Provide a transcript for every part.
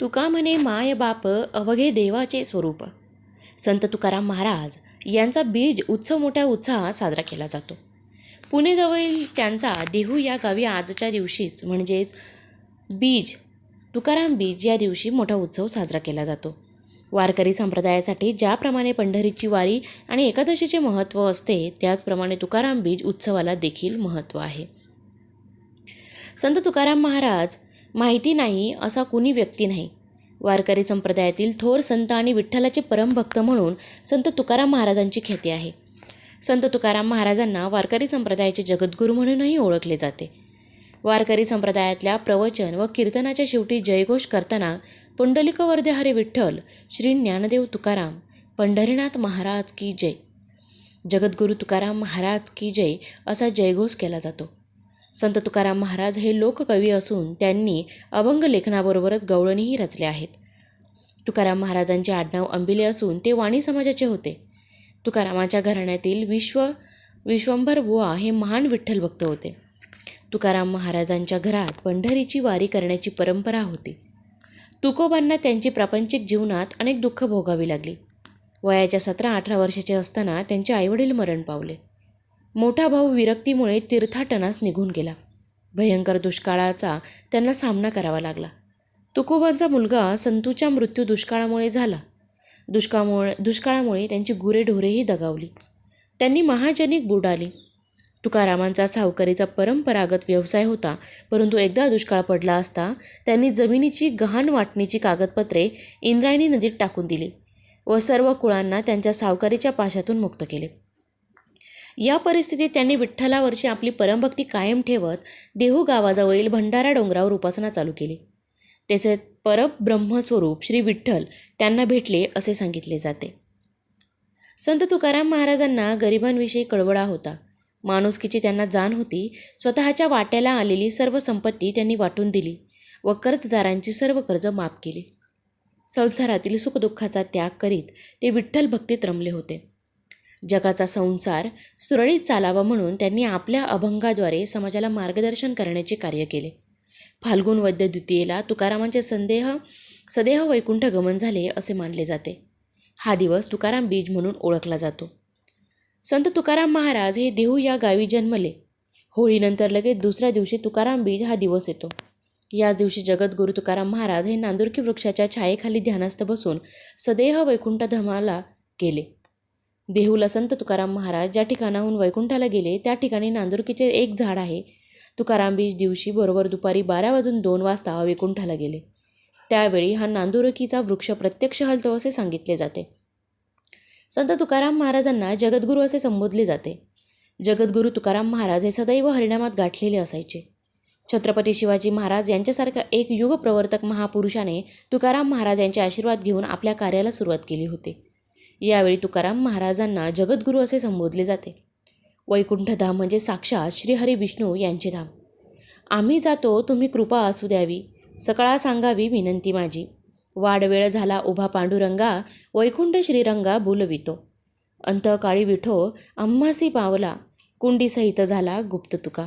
तुका म्हणे माय बाप अवघे देवाचे स्वरूप. संत तुकाराम महाराज यांचा बीज उत्सव मोठ्या उत्साहात साजरा केला जातो. पुणेजवळील त्यांचा देहू या गावी आजच्या दिवशीच म्हणजेच बीज तुकाराम बीज या दिवशी मोठा उत्सव साजरा केला जातो. वारकरी संप्रदायासाठी ज्याप्रमाणे पंढरीची वारी आणि एकादशीचे महत्त्व असते त्याचप्रमाणे तुकाराम बीज उत्सवाला देखील महत्त्व आहे. संत तुकाराम महाराज माहिती नाही असा कुणी व्यक्ती नाही. वारकरी संप्रदायातील थोर संत आणि विठ्ठलाचे परमभक्त म्हणून संत तुकाराम महाराजांची ख्याती आहे. संत तुकाराम महाराजांना वारकरी संप्रदायाचे जगद्गुरू म्हणूनही ओळखले जाते. वारकरी संप्रदायातल्या प्रवचन व कीर्तनाच्या शेवटी जयघोष करताना पुंडलिक वर्धे हरे विठ्ठल श्री ज्ञानदेव तुकाराम पंढरीनाथ महाराज की जय. जगद्गुरू तुकाराम महाराज की जय असा जयघोष केला जातो. संत तुकाराम महाराज हे लोककवी असून त्यांनी अभंग लेखनाबरोबरच गवळणीही रचले आहेत. तुकाराम महाराजांचे आडनाव अंबिले असून ते वाणी समाजाचे होते. तुकारामाच्या घराण्यातील विश्व विश्वंभर बुवा हे महान विठ्ठल भक्त होते. तुकाराम महाराजांच्या घरात पंढरीची वारी करण्याची परंपरा होती. तुकोबांना त्यांची प्रापंचिक जीवनात अनेक दुःख भोगावी लागली. वयाच्या सतरा अठरा वर्षाचे असताना त्यांचे आईवडील मरण पावले. मोठा भाऊ विरक्तीमुळे तीर्थाटनास निघून गेला. भयंकर दुष्काळाचा त्यांना सामना करावा लागला. तुकोबांचा मुलगा संतूच्या मृत्यू दुष्काळामुळे झाला. दुष्काळामुळे दुष्काळामुळे त्यांची गुरेढोरेही दगावली. त्यांनी महाजनिक बुडाली तुकारामांचा सावकारीचा परंपरागत व्यवसाय होता परंतु एकदा दुष्काळ पडला असता त्यांनी जमिनीची गहाण वाटणीची कागदपत्रे इंद्रायणी नदीत टाकून दिली व सर्व कुळांना त्यांच्या सावकारीच्या पाशातून मुक्त केले. या परिस्थितीत त्यांनी विठ्ठलावरची आपली परमभक्ती कायम ठेवत देहू गावाजवळील भंडारा डोंगरावर उपासना चालू केली. त्याचे परब्रह्मस्वरूप श्री विठ्ठल त्यांना भेटले असे सांगितले जाते. संत तुकाराम महाराजांना गरिबांविषयी कळवळा होता. माणुसकीची त्यांना जाण होती. स्वतःच्या वाट्याला आलेली सर्व संपत्ती त्यांनी वाटून दिली व कर्जदारांची सर्व कर्ज माफ केली. संसारातील सुखदुःखाचा त्याग करीत ते विठ्ठल भक्तीत रमले होते. जगाचा संसार सुरळीत चालावा म्हणून त्यांनी आपल्या अभंगाद्वारे समाजाला मार्गदर्शन करण्याचे कार्य केले. फाल्गुन वद्य द्वितीयेला तुकारामांचे संदेह सदेह वैकुंठ गमन झाले असे मानले जाते. हा दिवस तुकाराम बीज म्हणून ओळखला जातो. संत तुकाराम महाराज हे देहू या गावी जन्मले. होळीनंतर लगेच दुसऱ्या दिवशी तुकाराम बीज हा दिवस येतो. याच दिवशी जगद्गुरू तुकाराम महाराज हे नांदुरकी वृक्षाच्या छायेखाली ध्यानस्थ बसून सदेह वैकुंठ धमाला गेले. देहूला संत तुकाराम महाराज ज्या ठिकाणाहून वैकुंठाला गेले त्या ठिकाणी नांदुरकीचे एक झाड आहे. तुकाराम बीज दिवशी बरोबर दुपारी बारा वाजून दोन वाजता वैकुंठाला गेले. त्यावेळी हा नांदुरकीचा वृक्ष प्रत्यक्ष हलतो असे सांगितले जाते. संत तुकाराम महाराजांना जगद्गुरू असे संबोधले जाते. जगद्गुरू तुकाराम महाराज हे सदैव हरिणामात गाठलेले असायचे. छत्रपती शिवाजी महाराज यांच्यासारखा एक युगप्रवर्तक महापुरुषाने तुकाराम महाराज यांचे आशीर्वाद घेऊन आपल्या कार्याला सुरुवात केली होती. यावेळी तुकाराम महाराजांना जगद्गुरू असे संबोधले जाते. वैकुंठधाम म्हणजे साक्षात श्रीहरी विष्णू यांचे धाम. आम्ही जातो तुम्ही कृपा असू द्यावी. सकाळा सांगावी विनंती माझी. वाडवेळ झाला उभा पांडुरंगा वैकुंठ श्रीरंगा बोलवितो. अंतकाळी विठो आम्हासी पावला कुंडीसहित झाला गुप्त तुका.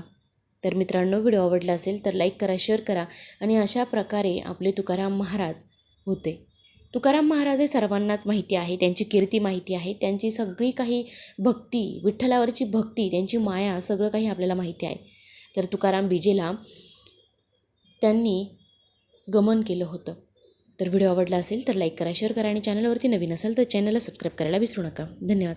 तर मित्रांनो व्हिडिओ आवडला असेल तर लाईक करा शेअर करा आणि अशा प्रकारे आपले तुकाराम महाराज होते. तुकाराम महाराज हे सर्वांनाच माहिती आहे त्यांची कीर्ती माहिती आहे त्यांची सगळी काही भक्ती विठ्ठलावरची भक्ती त्यांची माया सगळं काही आपल्याला माहिती आहे. तर तुकाराम बीजेला त्यांनी गमन केलं होतं. तर व्हिडिओ आवडला असेल तर लाईक करा शेअर करा आणि चॅनलवरती नवीन असेल तर चॅनलला सबस्क्राईब करायला विसरू नका. धन्यवाद.